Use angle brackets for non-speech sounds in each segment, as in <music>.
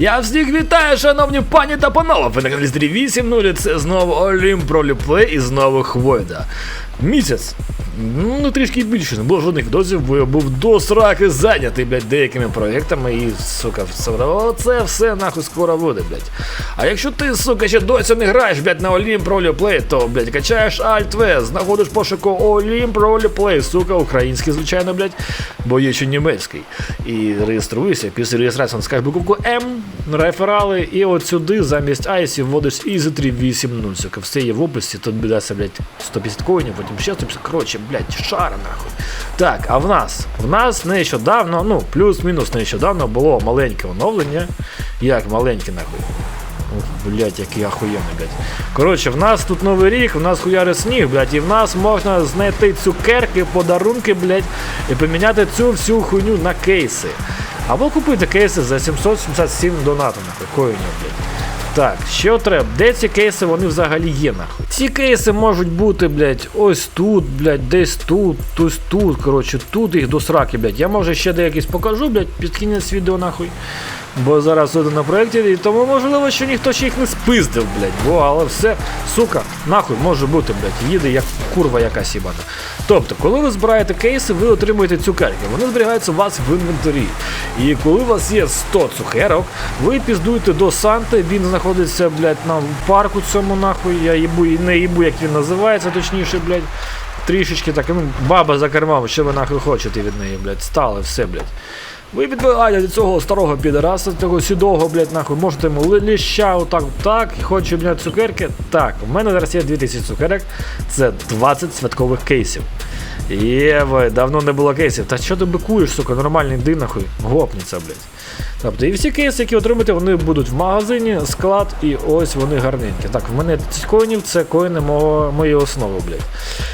Я всіх вітаю, шановні пані та панове. Ви на каналі 380, це знову Олімп Проліплей і знову Хвойда. Місяць. Ну, трішки більше, не було жодних відосів, бо я був до сраки зайнятий, блядь, деякими проєктами і, сука, оце все нахуй скоро буде, блядь. А якщо ти, сука, ще досі не граєш, блядь, на Олімп Проліплей, то, блядь, качаєш Alt-V, знаходиш пошуку Олімп Проліплей, сука, український, звичайно, блядь, бо є ще німецький. І реєструйся, після реєстрації скажеш буковку М, реферали, і от сюди замість Айсі вводиш Easy 380, сука, все є в описі, тут бідеться, блядь, 150 коїнів, потім ще 150, коротше, блядь, шара нахуй. Так, а в нас? В нас нещодавно, ну, плюс-мінус нещодавно було маленьке оновлення. Як маленьке нахуй. Ух, блядь, який ахуєнний, блядь. Коротше, в нас тут новий рік, в нас хуяри сніг, блядь, і в нас можна знайти цукерки, подарунки, блядь, і поміняти цю всю хуйню на кейси. Або купити кейси за 777 донатів, на коїнів, блядь. Так, що треба? Де ці кейси вони взагалі є, нахуй? Ці кейси можуть бути, блядь, ось тут, блядь, десь тут, ось тут, коротше, тут їх до сраки, блядь. Я може ще деякісь покажу, блядь, під кінець відео, нахуй. Бо зараз тут на проєкті, і тому можливо, що ніхто ще їх не спиздив, блядь. Бо, але все, сука, нахуй може бути, блядь, їде як курва якась їбана. Тобто, коли ви збираєте кейси, ви отримуєте цукерки. Вони зберігаються у вас в інвентарі. І коли у вас є 100 цукерок, ви піздуєте до Санти, він знаходиться, блядь, на парку цьому нахуй. Я їбу, не їбу, як він називається, точніше, блядь. Трішечки так, ну, баба за кермом, що ви нахуй хочете від неї, блядь, стали, все, блядь. Ви відбираєте від цього старого підараса, цього сідого, блядь, нахуй, можете йому ліща, отак, так, хоче, блядь, цукерки. Так, у мене зараз є 2000 цукерок, це 20 святкових кейсів. Єве, давно не було кейсів. Та що ти бикуєш, сука, нормальний йди нахуй, гопніця, блядь. Тобто, і всі кейси, які отримаєте, вони будуть в магазині, склад, і ось вони гарненькі. Так, в мене 10 коїнів, це коїни мого, моєї основи, блядь.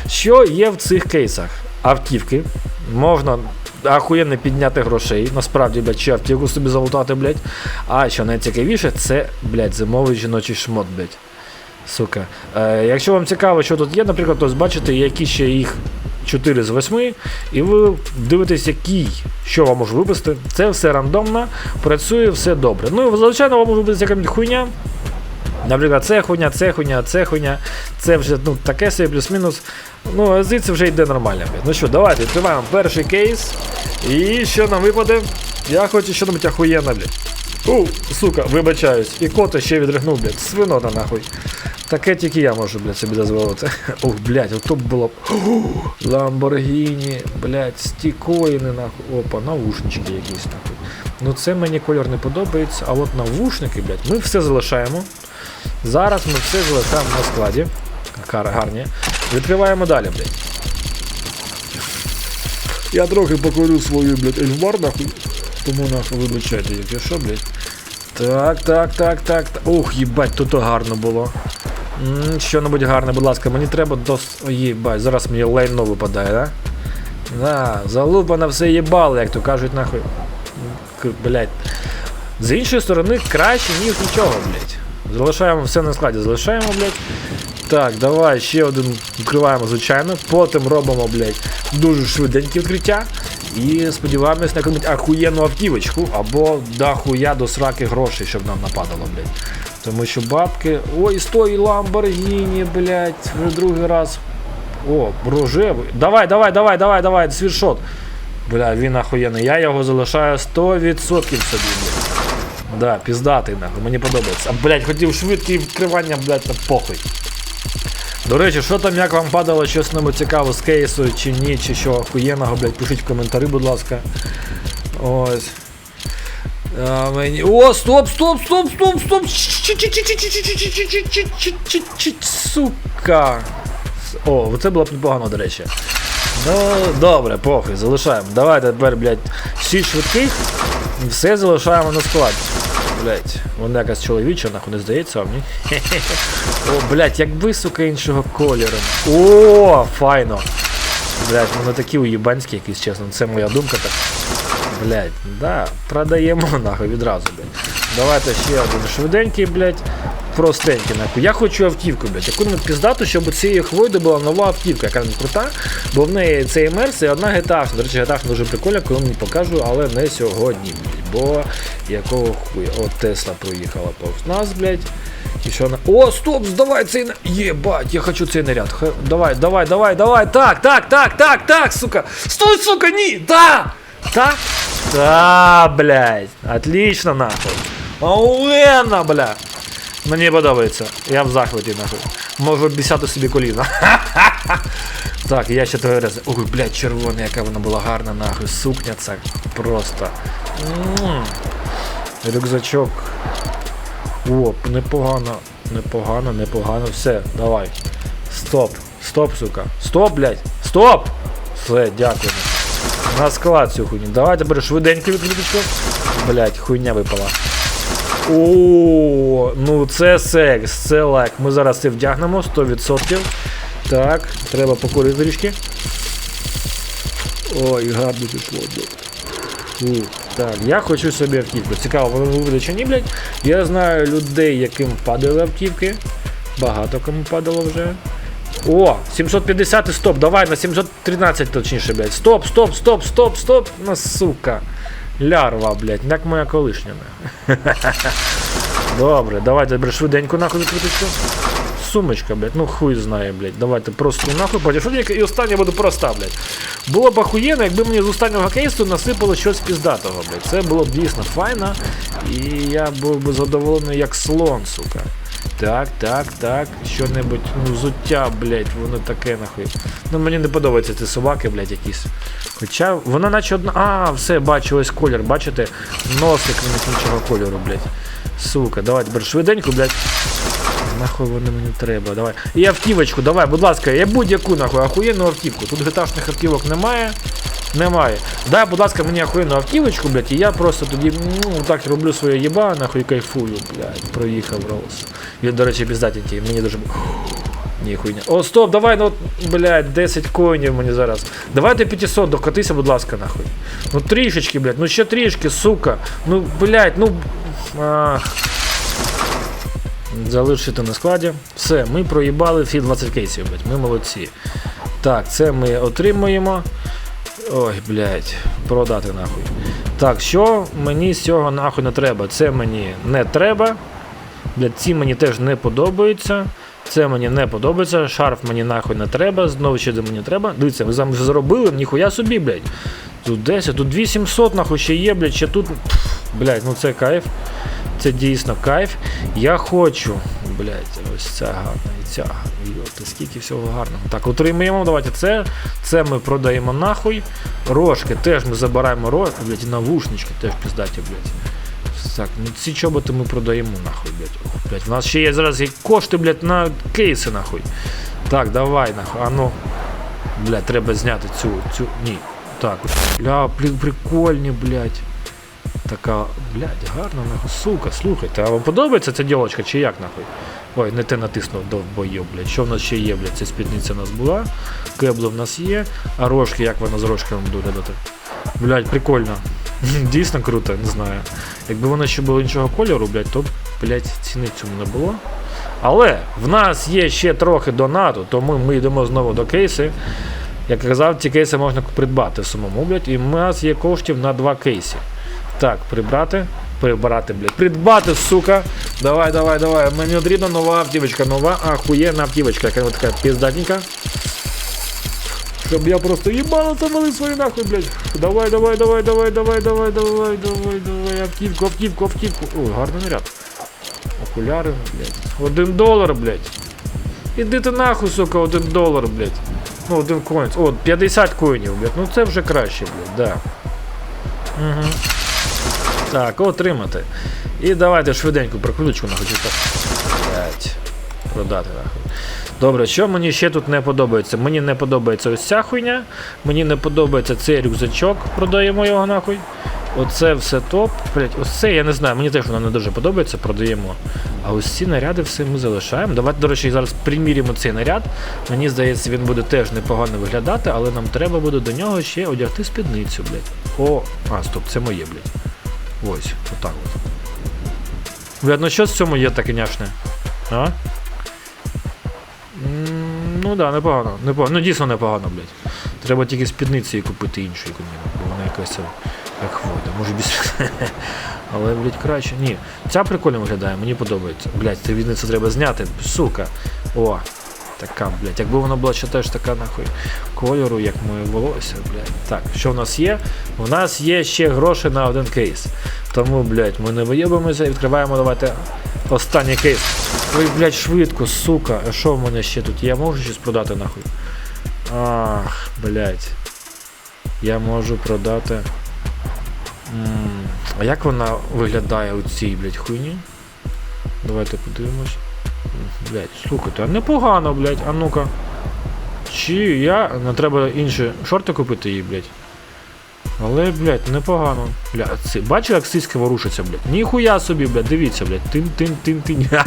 Що є в цих кейсах? Автівки. Можна ахуєнно підняти грошей. Насправді, блядь, чи автівку собі залутати, блядь. А що найцікавіше, це, блядь, зимовий жіночий шмот, блядь. Сука. Е, якщо вам цікаво, що тут є, наприклад, то бачите, які ще їх 4 з 8, і ви дивитесь, який, що вам може випасти. Це все рандомно, працює все добре. Ну, звичайно, вам може бути якась хуйня. Наприклад, це хуйня, це хуйня, це хуйня, це вже ну, таке собі плюс-мінус. Ну, звідси вже йде нормально. Ну що, давайте відкриваємо перший кейс. І що нам випаде? Я хочу що-небудь охуєнне, блядь. У, сука, вибачаюсь. І кота ще відригнув, блядь. Свинота нахуй. Таке тільки я можу, блядь, собі дозволити. <laughs> Ух, блядь, ото було б. <gasps> Ламборгіні, блядь, стікоїни, нахуй. Опа, наушнички якісь нахуй. Ну це мені кольор не подобається, а от навушники, блядь, ми все залишаємо. Зараз ми все залишаємо на складі. Гарні. Відкриваємо далі, блядь. Я трохи покорю свою, блядь, ельфбар, нахуй. Тому нахуй вибачайте, якщо що, блядь. Так, так, так, так. так. Ух, їбать, тут гарно було. Що-небудь гарне, будь ласка, мені треба до. Ой, їбать, зараз мені лайно випадає, да? Да, залупа все їбало, як то кажуть, нахуй. Блядь. З іншої сторони, краще, ніж нічого, блядь. Залишаємо все на складі, залишаємо, блядь. Так, давай ще один відкриваємо, звичайно. Потім робимо, блядь, дуже швиденьке відкриття. І сподіваємось на якусь ахуєнну автівочку або да хуя до сраки грошей, щоб нам нападало, блядь. Тому що бабки. Ой, стой, Ламборгіні, блядь, вже другий раз. О, рожевий. Давай, давай, давай, давай, давай, свіршот. Бля, він ахуєнний. Я його залишаю 100% собі. Да, піздатий нахуй, мені подобається. А, блядь, хотів швидке відкривання, блядь, та похуй. До речі, що там, як вам падало щось небудь цікаво з кейсу чи ні, чи що охуєнного, блядь, пишіть в коментарі, будь ласка. Ось. А, мені... О, стоп, стоп, стоп, стоп, стоп! Сука. О, це було б непогано, до речі. Ну, добре, похуй, залишаємо. Давайте тепер, блядь, шість швидких, все залишаємо на складі. Блять, вона якась чоловіча, нахуй не здається вам, ні? <laughs> О, блять, якби, сука, іншого кольору. О, файно. Блять, вони такі уєбанські якісь, чесно. Це моя думка так. Блять, да, продаємо <laughs> нахуй відразу, блять. Давайте ще один швиденький, блядь. Простенький нахуй. Я хочу автівку, блядь. Яку не піздату, щоб цієї хвойди була нова автівка, яка не крута, бо в неї цей мерс і одна GTA. До речі, GTA дуже прикольна, коли мені покажу, але не сьогодні, блядь. Бо якого хуя. От Тесла проїхала повз нас, блядь. І що вона. О, стоп, здавай цей на. Єбать, я хочу цей наряд. Ха- Давай, давай, давай, давай. Так, так, так, так, так, сука. Стой, сука, ні! Да! Так? Да, блядь. Отлично, нахуй. Олена, бля. Мені подобається. Я в захваті, нахуй. Можу обіцяти собі коліна. <laughs> так, я ще три рази. Ой, блядь, червона, яка вона була гарна, нахуй. Сукня це просто. Рюкзачок. О, непогано, непогано, непогано. Все, давай. Стоп. Стоп, сука. Стоп, блядь. Стоп! Все, дякую. На склад цю хуйню. Давай тепер швиденько відкриточку. Блять, хуйня випала. О, ну це секс, це лайк. Ми зараз це вдягнемо 100%. Так, треба покурити трішки. Ой, гарно пішло. блядь. Так, я хочу собі автівку. Цікаво, воно виведе чи ні, блядь. Я знаю людей, яким падали автівки. Багато кому падало вже. О, 750 і стоп, давай на 713 точніше, блядь. Стоп, стоп, стоп, стоп, стоп. Ну, сука. Лярва, блядь, як моя колишня. Добре, давайте блядь, швиденько нахуй відкриточку. Сумочка, блядь, ну хуй знає, блядь. Давайте просто нахуй потім і останнє буду проста, блядь. Було б охуєнно, якби мені з останнього кейсу насипало щось піздатого, блядь. Це було б дійсно файно. І я був би задоволений як слон, сука. Так, так, так, що-небудь, ну, взуття, блядь, воно таке нахуй. Ну мені не подобаються ці собаки, блядь, якісь. Хоча вона наче одна. А, все, бачу ось колір, бачите? Носик в них іншого кольору, блядь. Сука, давайте, бер швиденько, блядь. Нахуй вони мені треба, давай. І автівочку, давай, будь ласка, я будь-яку нахуй, охуєнну автівку. Тут гиташних автівок немає. Немає. Дай, будь ласка, мені охуєнну автівочку, блядь, і я просто тоді, ну, так роблю своє єба, нахуй кайфую, блядь, проїхав Роуз. Він, до речі, піздатенький, мені дуже. <gasps> Ні, хуйня. О, стоп, давай, ну, блядь, 10 коїнів мені зараз. Давайте 500, докатися, будь ласка, нахуй. Ну трішечки, блядь, ну ще трішки, сука. Ну, блядь, ну. Ах. Залишити на складі. Все, ми проїбали всі 20 кейсів, блядь, ми молодці. Так, це ми отримуємо. Ой, блядь, продати нахуй. Так, що мені з цього нахуй не треба? Це мені не треба. Блядь, ці мені теж не подобаються. Це мені не подобається. Шарф мені нахуй не треба. Знову ще мені треба. Дивіться, ви вже заробили, ніхуя собі, блядь. Тут 10, тут 2700 нахуй ще є, блядь, ще тут. Пф, Блядь, ну це кайф. Це дійсно кайф. Я хочу. Блядь, ось ця гарна і ця. Йоти, скільки всього гарного. Так, отримуємо. Давайте це. Це ми продаємо нахуй. Рожки теж ми забираємо рожки, блядь, і навушнички теж піздаті, блядь. Так, ну ці чоботи ми продаємо нахуй, блядь. Ох, блядь. У нас ще є зараз кошти, блядь, на кейси нахуй. Так, давай нахуй. А ну. Блядь, треба зняти цю, цю. Ні. Так, бля, прикольні, блядь. Така, блядь, гарна нахуй. Сука, слухайте, а вам подобається ця дівочка чи як нахуй? Ой, не те натиснув до бою, блядь. Що в нас ще є, блядь? Ця спідниця у нас була. Кебли в нас є. А рожки, як вона з рожками буде виглядати? Блядь, прикольно. <laughs> Дійсно круто, не знаю. Якби воно ще було іншого кольору, блядь, то б, блядь, ціни цьому не було. Але в нас є ще трохи донату, тому ми йдемо знову до кейси. Як казав, ці кейси можна придбати самому, блядь, і в нас є коштів на два кейси. Так, прибрати. Прибрати, блядь. Придбати, сука. Давай, давай, давай. Мені потрібна нова автівочка, нова ахуєнна автівочка, яка така піздатненька. Щоб я просто їбало мали свої нахуй, блядь. Давай, давай, давай, давай, давай, давай, давай, давай, давай, автівку, автівку, автівку. Ой, гарний наряд. Окуляри, блядь. Один долар, блядь. Іди ти нахуй, сука, один долар, блядь. Ну, один коін. О, 50 коїнів, блядь. Ну це вже краще, блядь, да. Угу. Так, отримати. І давайте швиденько прокруточку чи так. Продати нахуй. Добре, що мені ще тут не подобається? Мені не подобається ось ця хуйня. Мені не подобається цей рюкзачок, продаємо його нахуй. Оце все топ. Блять, ось це я не знаю, мені теж воно не дуже подобається, продаємо. А ось ці наряди все ми залишаємо. Давайте, до речі, зараз приміряємо цей наряд. Мені здається, він буде теж непогано виглядати, але нам треба буде до нього ще одягти спідницю, блять. О, а, стоп, це моє, блять. Ось, отак от. Ну що з цьому є таке няшне? А? Ну да, непогано. непогано. Ну дійсно непогано, блядь. Треба тільки спідниці і купити іншу яку бо вона якась як хвойда. Може без. <laughs> Але, блядь, краще. Ні. Ця прикольно виглядає, мені подобається. Блядь, це відне це треба зняти, сука. О, така, блядь. Якби вона була ще теж така нахуй кольору, як моє волосся, блядь. Так, що в нас є? У нас є ще гроші на один кейс. Тому, блядь, ми не виєбимося і відкриваємо, давайте останній кейс. Ой, блядь, швидко, сука. А що в мене ще тут? Я можу щось продати нахуй? Ах, блядь. Я можу продати. А як вона виглядає у цій, блядь, хуйні? Давайте подивимось. М, Блядь, слухайте, а непогано, блядь, а ну-ка. Чи я. Не треба інші шорти купити їй, блядь. Але, блядь, непогано. Бля, це, бачив, як сиська ворушиться, блядь. Ніхуя собі, блядь, дивіться, блядь. Тин-тин-тин-тин.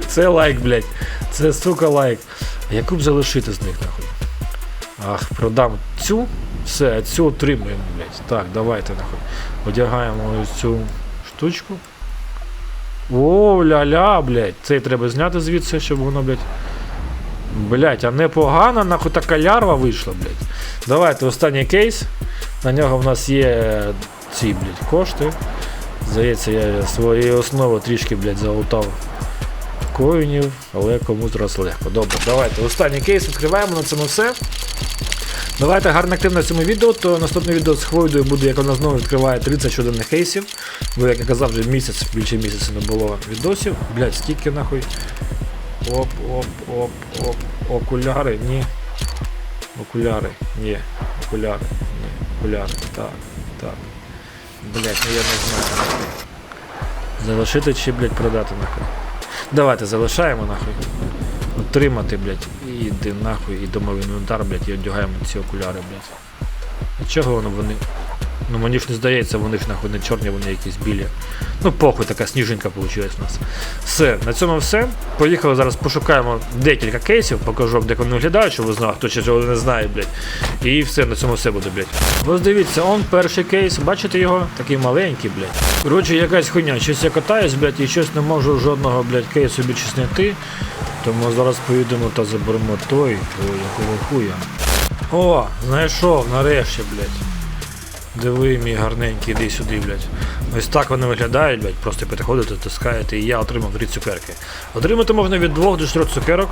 <laughs> Це лайк, блядь. Це сука лайк. Яку б залишити з них, нахуй? Ах, продам цю. Все, цю отримуємо, блядь. Так, давайте, нахуй. Одягаємо ось цю штучку. О, ля-ля, блядь. Цей треба зняти звідси, щоб воно, блядь. Блять, а непогана, нахуй така лярва вийшла, блядь. Давайте останній кейс. На нього в нас є ці, блядь, кошти. Здається, я своєї основи трішки, блядь, залутав коїнів, але комусь зараз легко. Добре, давайте. Останній кейс відкриваємо на цьому все. Давайте гарно активно в цьому відео, то наступне відео з Хвойдою буде, як вона знову відкриває 30 щоденних кейсів. Бо, як я казав, вже місяць, більше місяця не було відосів. Блять, скільки нахуй. Оп, оп, оп, оп. Окуляри, ні. Окуляри, ні. Окуляри, ні. Окуляри. Так, так. Блять, ну я не знаю. Залишити чи, блять, продати нахуй. Давайте залишаємо нахуй. Отримати, блять, і йди нахуй, і домовий інвентар, блять, і одягаємо ці окуляри, блять. А чого воно вони? Ну мені ж не здається, вони ж нахуй не чорні, вони якісь білі. Ну похуй, така сніжинка вийшла у нас. Все, на цьому все. Поїхали зараз пошукаємо декілька кейсів, покажу, вам, як вони виглядають, щоб ви знали, хто ще цього не знає, блядь. І все, на цьому все буде, блядь. Ось дивіться, он перший кейс, бачите його? Такий маленький, блядь. Коротше, якась хуйня, щось я катаюсь, блядь, і щось не можу жодного, блядь, кейсу більше. Тому зараз поїдемо та заберемо той, якого хуя. О, знайшов, нарешті, блядь. Диви, мій гарненький, іди сюди, блядь. Ось так вони виглядають, блядь. Просто підходите, тискаєте, і я отримав три цукерки. Отримати можна від 2 до 4 цукерок.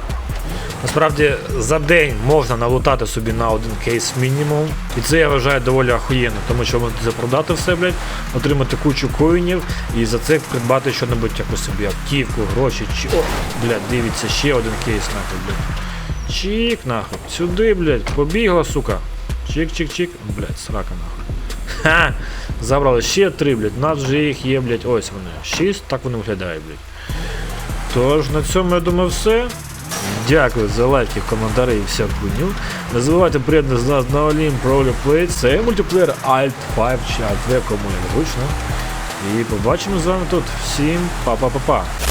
Насправді за день можна налутати собі на один кейс мінімум. І це я вважаю доволі охуєнно, тому що можна запродати все, блядь, отримати кучу коїнів і за це придбати що-небудь якусь собі автівку, гроші чи. О, блядь, дивіться, ще один кейс, нахуй, блядь. Чик, нахуй. Сюди, блядь, побігла, сука. Чик-чик-чик. Блядь, срака, нахуй. Ха! Забрали ще три, блядь. Нас вже їх є, блядь. Ось вони. Шість, так вони виглядають, блядь. Тож, на цьому я думаю все. Дякую за лайки, коментарі і всяку хуйню. Не забувайте приєднати з нас на Олім про Play. Це мультиплеєр Alt 5 чи Alt V, кому не зручно. І побачимо з вами тут. Всім па-па-па-па.